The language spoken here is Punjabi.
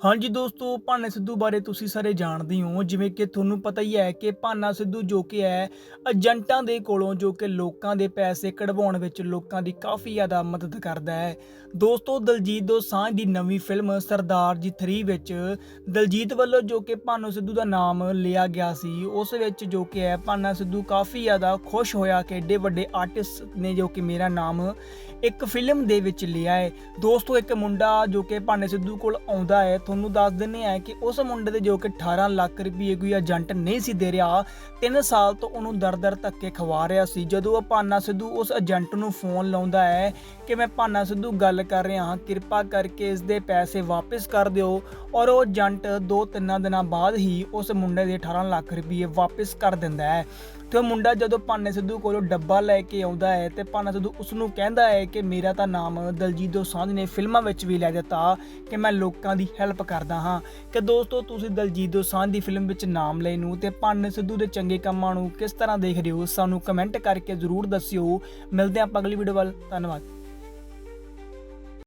ਹਾਂਜੀ ਦੋਸਤੋ, ਭਾਨਾ ਸਿੱਧੂ ਬਾਰੇ ਤੁਸੀਂ ਸਾਰੇ ਜਾਣਦੇ ਹੋ ਜਿਵੇਂ ਕਿ ਤੁਹਾਨੂੰ ਪਤਾ ਹੀ ਹੈ ਕਿ ਭਾਨਾ ਸਿੱਧੂ ਜੋ ਕਿ ਹੈ, ਏਜੰਟਾਂ ਦੇ ਕੋਲੋਂ ਜੋ ਕਿ ਲੋਕਾਂ ਦੇ ਪੈਸੇ ਕਢਵਾਉਣ ਵਿੱਚ ਲੋਕਾਂ ਦੀ ਕਾਫੀ ਜ਼ਿਆਦਾ ਮਦਦ ਕਰਦਾ ਹੈ। ਦੋਸਤੋ, ਦਲਜੀਤ ਦੋਸਾਂਝ ਦੀ ਨਵੀਂ ਫਿਲਮ ਸਰਦਾਰ ਜੀ 3 ਵਿੱਚ ਦਲਜੀਤ ਵੱਲੋਂ ਜੋ ਕਿ ਭਾਨੋ ਸਿੱਧੂ ਦਾ ਨਾਮ ਲਿਆ ਗਿਆ ਸੀ, ਉਸ ਵਿੱਚ ਜੋ ਕਿ ਹੈ, ਭਾਨਾ ਸਿੱਧੂ ਕਾਫੀ ਜ਼ਿਆਦਾ ਖੁਸ਼ ਹੋਇਆ ਕਿ ਏਡੇ ਵੱਡੇ ਆਰਟਿਸਟ ਨੇ ਜੋ ਕਿ ਮੇਰਾ ਨਾਮ ਇੱਕ ਫਿਲਮ ਦੇ ਵਿੱਚ ਲਿਆ ਹੈ। ਦੋਸਤੋ, ਇੱਕ ਮੁੰਡਾ ਜੋ ਕਿ ਭਾਨੇ ਸਿੱਧੂ ਕੋਲ ਆਉਂਦਾ ਹੈ, ਤੁਹਾਨੂੰ ਦੱਸ ਦਿੰਨੇ ਆ ਕਿ ਉਸ ਮੁੰਡੇ ਦੇ ਜੋ ਕਿ 18 ਲੱਖ ਰੁਪਏ ਕੋਈ ਏਜੰਟ ਨਹੀਂ ਸੀ ਦੇ ਰਿਹਾ 3 ਸਾਲ ਤੋਂ ਉਹਨੂੰ ਦਰ-ਦਰ ਧੱਕੇ ਖਵਾ ਰਿਹਾ ਸੀ। ਜਦੋਂ ਉਹ ਭਾਨਾ ਸਿੱਧੂ ਉਸ ਏਜੰਟ ਨੂੰ ਫੋਨ ਲਾਉਂਦਾ ਹੈ ਕਿ ਮੈਂ ਭਾਨਾ ਸਿੱਧੂ ਗੱਲ ਕਰ ਰਿਹਾ ਹਾਂ, ਕਿਰਪਾ ਕਰਕੇ ਇਸ ਦੇ ਪੈਸੇ ਵਾਪਸ ਕਰ ਦਿਓ। ਔਰ ਉਹ ਏਜੰਟ 2-3 ਦਿਨਾਂ ਬਾਅਦ ਹੀ ਉਸ ਮੁੰਡੇ ਦੇ 18 ਲੱਖ ਰੁਪਏ ਵਾਪਸ ਕਰ ਦਿੰਦਾ ਹੈ। ਤੇ ਉਹ ਮੁੰਡਾ ਜਦੋਂ ਭਾਨੇ ਸਿੱਧੂ ਕੋਲੋਂ ਡੱਬਾ ਲੈ ਕੇ ਆਉਂਦਾ ਹੈ ਤੇ ਭਾਨਾ ਸਿੱਧੂ ਉਸ ਨੂੰ ਕਹਿੰਦਾ ਹੈ ਕਿ ਮੇਰਾ ਤਾਂ ਨਾਮ ਦਲਜੀਤ ਦੋਸਾਂਝ ਨੇ ਫਿਲਮਾਂ ਵਿੱਚ ਵੀ ਲੈ ਦਿੱਤਾ ਕਿ ਮੈਂ ਲੋਕਾਂ ਦੀ ਹੈਲਪ ਕਰਦਾ ਹਾਂ। ਕਿ ਦੋਸਤੋ, ਤੁਸੀਂ ਦਲਜੀਤ ਦੋਸਾਂਝ ਦੀ ਫਿਲਮ ਵਿੱਚ ਨਾਮ ਲੈ ਨੂੰ ਤੇ ਭਾਨੇ ਸਿੱਧੂ ਦੇ ਚੰਗੇ ਕੰਮਾਂ ਨੂੰ ਕਿਸ ਤਰ੍ਹਾਂ ਦੇਖ ਰਹੇ ਹੋ ਸਾਨੂੰ ਕਮੈਂਟ ਕਰਕੇ ਜ਼ਰੂਰ ਦੱਸਿਓ। ਮਿਲਦੇ ਹਾਂ ਆਪਾਂ ਅਗਲੀ ਵੀਡੀਓ ਵੱਲ। ਧੰਨਵਾਦ।